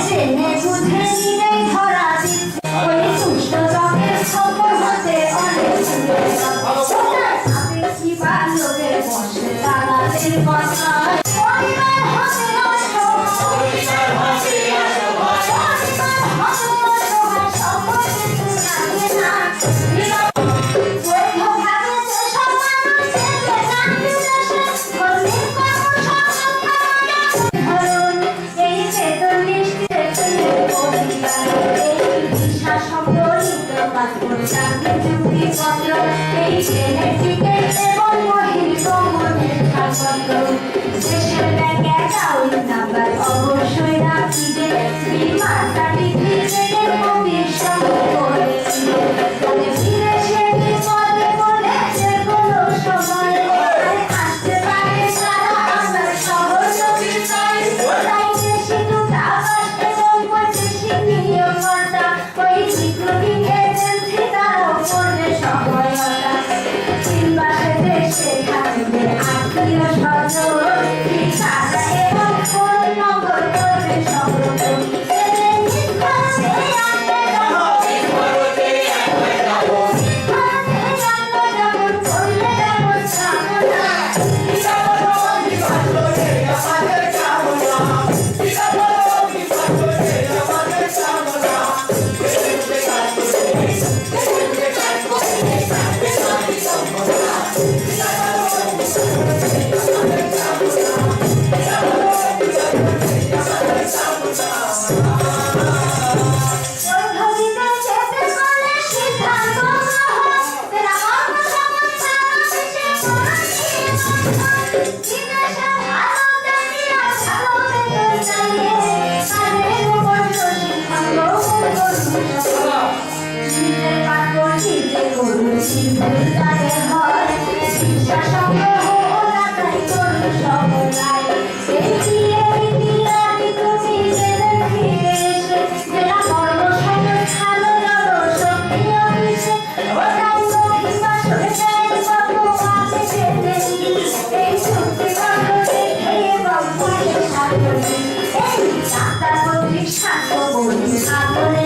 是那出。অবশ্যই রাখিবে শ্রী মাতা Hey, stop that movie, stop the movie, stop the movie.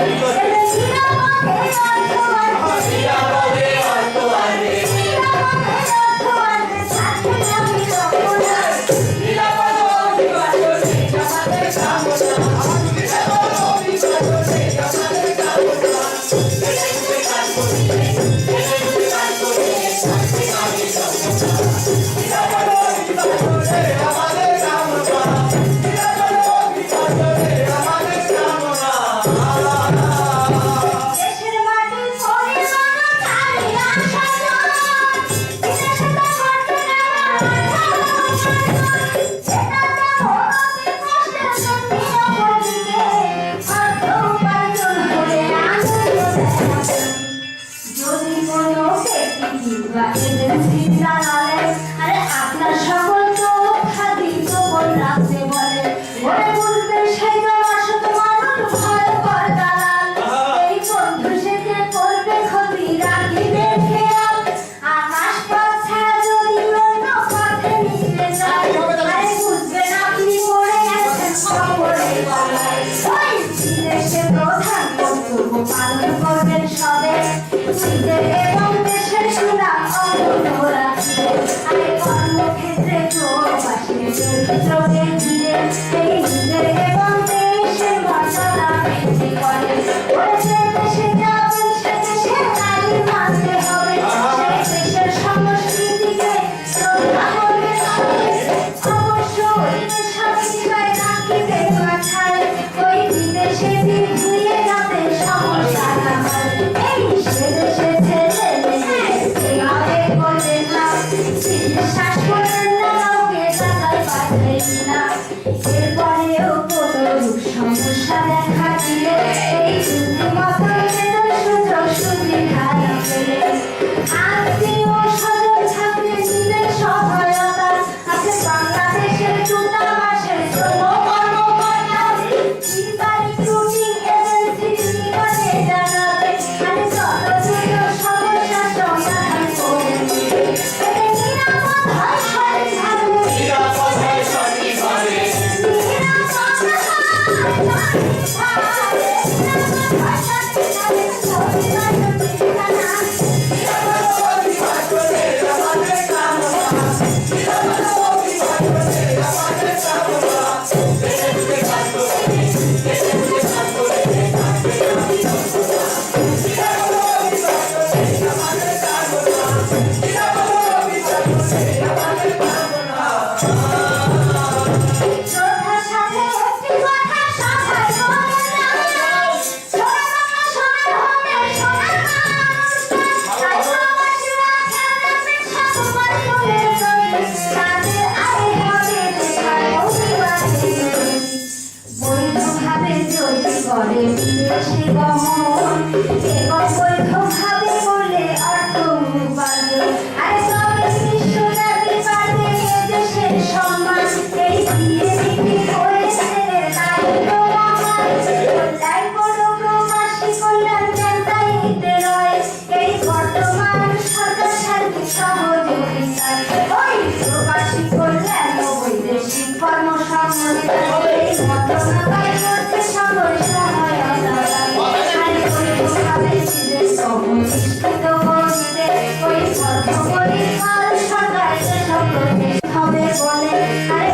Obrigado. যদি কোনো সে পৃথিবী বা এদের চিন্তা কর্ম সংগ্রহে মন্ত্রণায় করতে সকল সহায়তা হবে বলে আরে